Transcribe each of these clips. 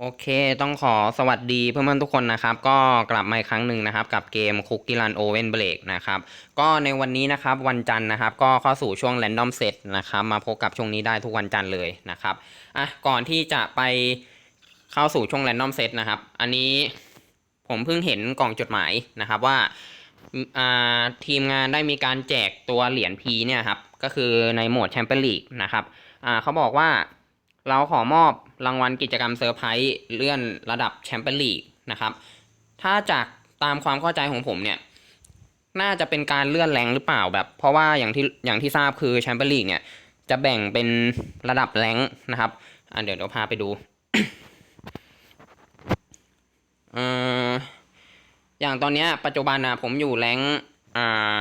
โอเค ต้องขอสวัสดีเพื่อนๆทุกคนนะครับ ก็กลับมาอีกครั้งหนึ่งนะครับ กับเกม Cookie Run Oven Break นะครับ ก็ในวันนี้นะครับวันจันทร์นะครับ ก็เข้าสู่ช่วง Random Set นะครับ มาพบกับช่วงนี้ได้ทุกวันจันทร์เลยนะครับอะก่อนที่จะไปเข้าสู่ช่วง Random Set นะครับ อันนี้ผมเพิ่งเห็นกล่องจดหมายนะครับว่าอ่าทีมงานได้มีการแจกตัวเหรียญ P เนี่ยครับ ก็คือในโหมดแชมเปี้ยนลีกนะครับอ่าเขาบอกว่า เราขอมอบรางวัลกิจกรรมเซอร์ไพรส์เลื่อนระดับแชมเปี้ยนลีกนะครับ ถ้าจากตามความเข้าใจของผมเนี่ย น่าจะเป็นการเลื่อนแรงหรือเปล่าแบบ เพราะว่าอย่างที่อย่างที่ทราบคือแชมเปี้ยนลีกเนี่ย จะแบ่งเป็นระดับแรงนะครับอ่าเดี๋ยวเดี๋ยวพาไปดูเอ่ออย่างตอนนี้ปัจจุบันนะผมอยู่แรงอ่า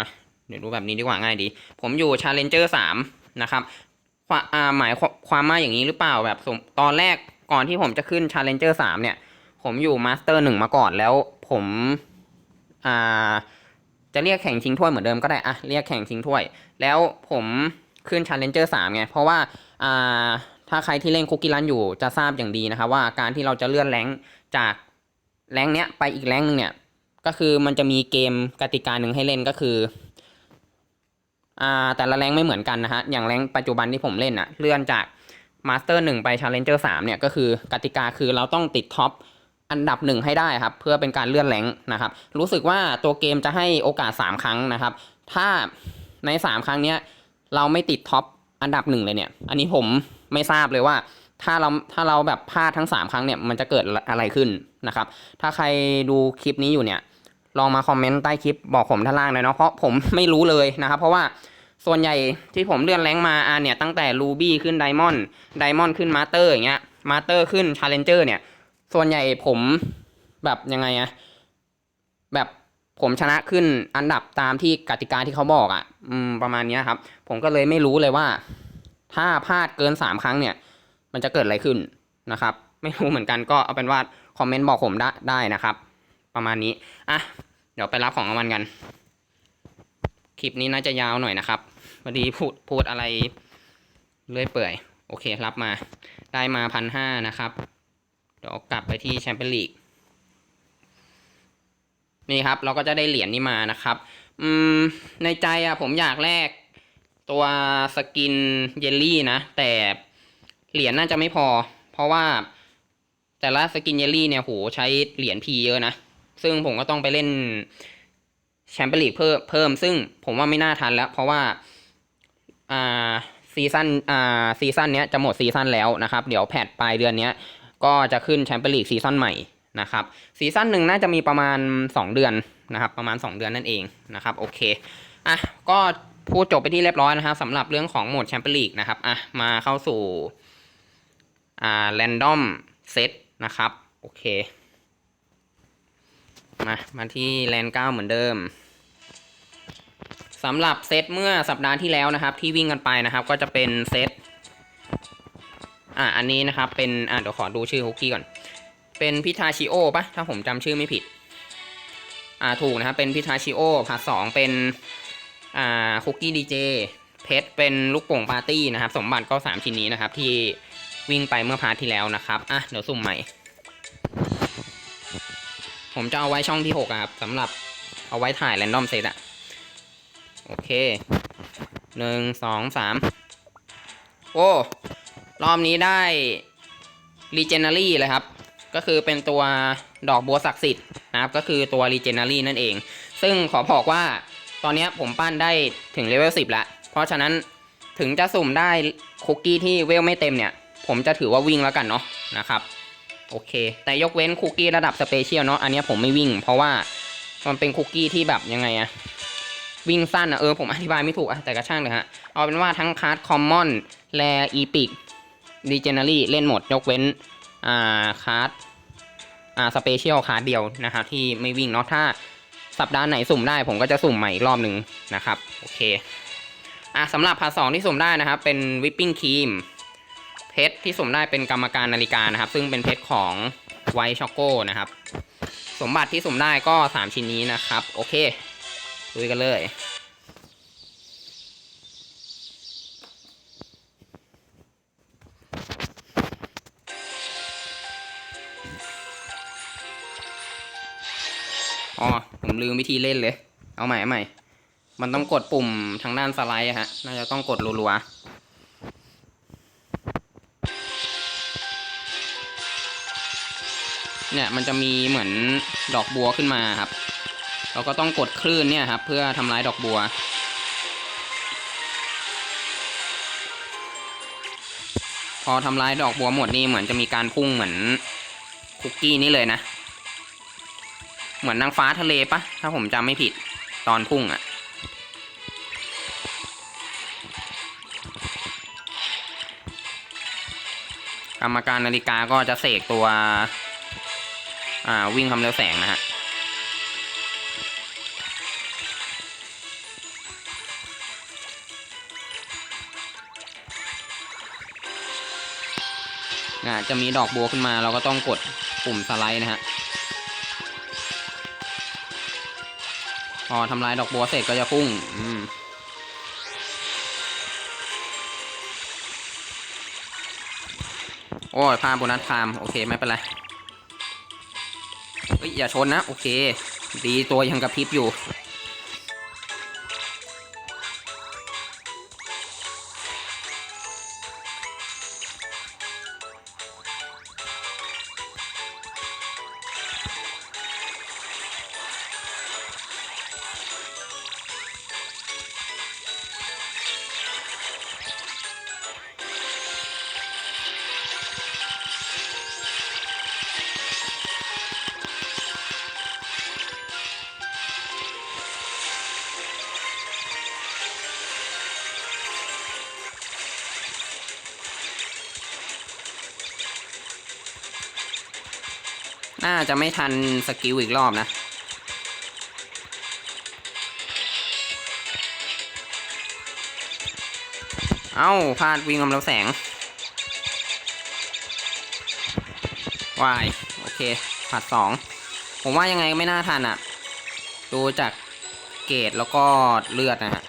เดี๋ยวดูแบบนี้ดีกว่าง่ายดี ผมอยู่ Challenger 3นะครับ หมายความความมาอย่างนี้หรือเปล่าแบบสมตอนแรกก่อนที่ผมจะขึ้น Challenger 3 เนี่ย ผมอยู่ Master 1มาก่อนแล้วผมอ่าจะเรียกแข่งชิงถ้วยเหมือนเดิมก็ได้อะเรียกแข่งชิงถ้วย แล้วผมขึ้น Challenger 3 ไง เพราะว่าอ่าถ้าใครที่เล่นคุกกี้รันอยู่จะทราบอย่างดีนะครับว่าการที่เราจะเลื่อนแรงจากแรงเนี้ยไปอีกแรงนึงเนี่ยก็คือมันจะมีเกมกติกาหนึ่งให้เล่นก็คือ อ่าแต่ละแรงไม่เหมือนกันนะฮะ อย่างแรงปัจจุบันที่ผมเล่นอะเลื่อนจากมาสเตอร์หนึ่งไปชาเลนเจอร์สามเนี่ยก็คือกติกาคือเราต้องติดท็อปอันดับหนึ่งให้ได้ครับ เพื่อเป็นการเลื่อนแรงนะครับ รู้สึกว่าตัวเกมจะให้โอกาส 3 ครั้งนะครับ ถ้าใน 3 ครั้งเนี้ยเราไม่ติดท็อปอันดับหนึ่งเลยเนี่ย อันนี้ผมไม่ทราบเลยว่า ถ้าเราถ้าเราแบบพลาดทั้ง 3 ครั้งเนี่ยมันจะเกิดอะไรขึ้นนะครับ ถ้าใครดูคลิปนี้อยู่เนี่ย ลองมาคอมเมนต์ใต้คลิปบอกผมท่านล่างหน่อยเนาะเพราะผมไม่รู้เลยนะครับ เพราะว่าส่วนใหญ่ที่ผมเลื่อนแรงมาอ่าเนี่ยตั้งแต่รูบี้ขึ้นไดมอนด์ไดมอนด์ขึ้นมาสเตอร์อย่างเงี้ยมาสเตอร์ขึ้นชาเลนเจอร์เนี่ย ส่วนใหญ่ผมแบบยังไงอะแบบผมชนะขึ้นอันดับตามที่กติกาที่เขาบอกอะ่ะ อืมประมาณนี้ครับ ผมก็เลยไม่รู้เลยว่า ถ้าพลาดเกินสามครั้งเนี่ย มันจะเกิดอะไรขึ้นนะครับ ไม่รู้เหมือนกันก็เอาเป็นว่าคอมเมนต์บอกผมได้ได้นะครับ ประมาณนี้อะเดี๋ยวไปรับของรางวัลกัน คลิปนี้น่าจะยาวหน่อยนะครับพอดีพูดพูดอะไรเรื่อยเปื่อย โอเครับมา ได้มาพันห้านะครับ เดี๋ยวกลับไปที่แชมเปี้ยนลีกนี่ครับ เราก็จะได้เหรียญนี้มานะครับอืมในใจอะผมอยากแลกตัวสกินเยลลี่นะ แต่เหรียญน่าจะไม่พอ เพราะว่าแต่ละสกินเยลลี่เนี่ยโหใช้เหรียญพีเยอะนะ ซึ่งผมก็ต้องไปเล่นแชมเปี้ยนลีกเพิ่มเพิ่ม ซึ่งผมว่าไม่น่าทันแล้ว เพราะว่าอ่าซีซั่นอ่าซีซั่นเนี้ยจะหมดซีซั่นแล้วนะครับ เดี๋ยวแพทปลายเดือนเนี้ยก็จะขึ้นแชมเปี้ยนลีกซีซั่นใหม่นะครับซีซั่นหนึ่งน่าจะมีประมาณ 2 เดือนนะครับ ประมาณ 2 เดือนนั่นเองนะครับโอเคอะก็พูดจบไปที่เรียบร้อยนะครับสำหรับเรื่องของโหมดแชมเปี้ยนลีกนะครับอะมาเข้าสู่อ่าแรนดอมเซตนะครับโอเค มามาที่แลนเก้าเหมือนเดิมสำหรับเซตเมื่อสัปดาห์ที่แล้วนะครับ ที่วิ่งกันไปนะครับ ก็จะเป็นเซตอ่าอันนี้นะครับเป็นอ่าเดี๋ยวขอดูชื่อฮุกกี้ก่อน เป็นพิทาชิโอปะถ้าผมจำชื่อไม่ผิด อ่าถูกนะครับเป็นพิทาชิโอพาร์ทสองเป็นอ่าคุกกี้ดีเจเพชรเป็นลูกโป่งปาร์ตี้นะครับ สมบัติก็สามชิ้นนี้นะครับ ที่วิ่งไปเมื่อพาร์ทที่แล้วนะครับ อะ เดี๋ยวสุ่มใหม่ ผมจะเอาไว้ช่องที่หกครับสำหรับเอาไว้ถ่ายแรนดอมเซตอะโอเคหนึ่งสองสามโอ้ รอบนี้ได้ r e g e n a r y เลยครับ ก็คือเป็นตัวดอกบัวศักดิ์สิทธิ์นะครับ ก็คือตัว r e g e n a r y นั่นเอง ซึ่งขอบอกว่าตอนนี้ผมปั้นได้ถึงเลเวล10แล้วเพราะฉะนั้นถึงจะสุ่มได้คุกกี้ที่เวลไม่เต็มเนี่ย ผมจะถือว่าวิ่งแล้วกันเนาะนะครับ โอเค แต่ยกเว้นคุกกี้ระดับสเปเชียลเนาะอันนี้ผมไม่วิ่ง เพราะว่ามันเป็นคุกกี้ที่แบบยังไงอะวิ่งสั้นอะเออผมอธิบายไม่ถูกอะแต่ก็ช่างเลยฮะเอาเป็นว่าทั้งคาร์ดคอมมอนแลอีพิกดีเจเนอรี่เล่นหมดยกเว้นอ่าคาร์ดอ่าสเปเชียลคาร์ดเดียวนะครับที่ไม่วิ่งเนาะถ้าสัปดาห์ไหนสุ่มได้ผมก็จะสุ่มใหม่อีกรอบหนึ่งนะครับ โอเคอะสำหรับพาร์ทสองที่สุ่มได้นะครับ เป็นวิปปิ้งครีม เพชรที่สุ่มได้เป็นกรรมการนาฬิกานะครับ ซึ่งเป็นเพชรของไวช็อกโกนะครับ สมบัติที่สุ่มได้ก็ 3 ชิ้นนี้นะครับ โอเคลุยกันเลย อ๋อ ผมลืมวิธีเล่นเลย เอาใหม่เอาใหม่ มันต้องกดปุ่มทางด้านสไลด์ฮะ น่าจะต้องกดรัวๆ เนี่ยมันจะมีเหมือนดอกบัวขึ้นมาครับ เราก็ต้องกดคลื่นเนี่ยครับ เพื่อทำร้ายดอกบัว พอทำร้ายดอกบัวหมดนี่เหมือนจะมีการพุ่งเหมือนคุกกี้นี่เลยนะ เหมือนนางฟ้าทะเลปะถ้าผมจำไม่ผิดตอนพุ่งอะ่ะกรรมการนาฬิกาก็จะเสกตัว อ่าวิ่งความเร็วแสงนะฮะอ่าจะมีดอกบัวขึ้นมาเราก็ต้องกดปุ่มสไลด์นะฮะ พอทำลายดอกบัวเสร็จก็จะพุ่ง อืมโอ้ยพาโบนัสไทม์โอเค ไม่เป็นไร ฮ้ยอย่าชนนะ โอเค ดีตัวยังกระพริบอยู่ น่าจะไม่ทันสกิลอีกรอบนะ เอ้าพลาดวิ่งกำลังแสงวายโอเคผัดสองผมว่ายังไงก็ไม่น่าทันอะ ดูจากเกรดแล้วก็เลือดนะฮะ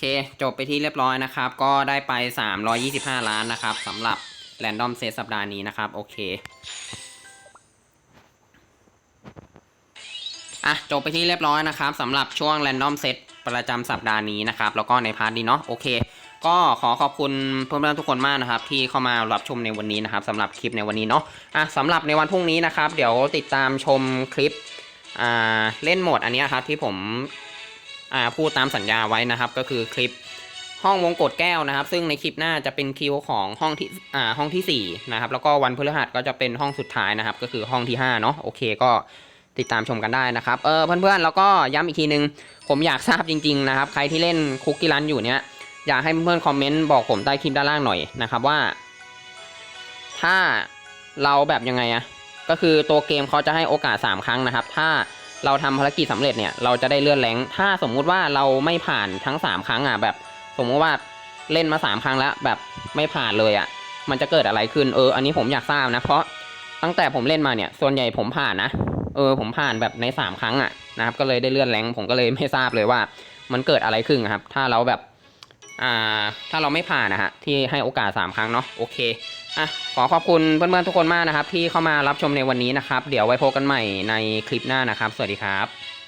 เคจบไปที่เรียบร้อยนะครับ ก็ได้ไป 325 ล้านนะครับสำหรับ Random Set สัปดาห์นี้นะครับ โอเคอะจบไปที่เรียบร้อยนะครับสำหรับช่วง Random Set ประจำสัปดาห์นี้นะครับ แล้วก็ในพาร์ทนี้เนาะโอเค ก็ขอขอบคุณเพื่อนๆทุกคนมากนะครับ ที่เข้ามารับชมในวันนี้นะครับสำหรับคลิปในวันนี้เนาะอะสำหรับในวันพรุ่งนี้นะครับ เดี๋ยวติดตามชมคลิปอ่าเล่นโหมดอันนี้ครับที่ผม พูดตามสัญญาไว้นะครับ ก็คือคลิปห้องวงกดแก้วนะครับ ซึ่งในคลิปหน้าจะเป็นคิวของห้องที่อ่าห้องที่สี่นะครับแล้วก็วันพฤหัสก็จะเป็นห้องสุดท้ายนะครับ ก็คือห้องที่ห้าเนาะโอเคก็ติดตามชมกันได้นะครับเออเพื่อนๆแล้วก็ย้ำอีกทีนึง ผมอยากทราบจริง ๆ นะครับ ใครที่เล่นคุกกี้รันอยู่เนี้ยอยากให้เพื่อนๆคอมเมนต์บอกผมใต้คลิปด้านล่างหน่อยนะครับว่า ถ้าเราแบบยังไงอะก็คือตัวเกมเขาจะให้โอกาส 3 ครั้งนะครับ ถ้า เราทำภารกิจสำเร็จเนี่ยเราจะได้เลื่อนแรงถ้าสมมุติว่าเราไม่ผ่านทั้ง 3 ครั้งอะแบบ สมมุติว่าเล่นมา 3 ครั้งแล้วแบบไม่ผ่านเลยอะ มันจะเกิดอะไรขึ้นเออ อันนี้ผมอยากทราบนะเพราะตั้งแต่ผมเล่นมาเนี่ย ส่วนใหญ่ผมผ่านนะเออผมผ่านแบบใน 3 ครั้งอะนะครับก็เลยได้เลื่อนแรงผมก็เลยไม่ทราบเลยว่า มันเกิดอะไรขึ้นครับ ถ้าเราแบบ อ่าถ้าเราไม่ผ่านนะฮะที่ให้โอกาส 3 ครั้งเนาะโอเคอะขอขอบคุณเพื่อนๆทุกคนมากนะครับ ที่เข้ามารับชมในวันนี้นะครับ เดี๋ยวไว้พบกันใหม่ในคลิปหน้านะครับ สวัสดีครับ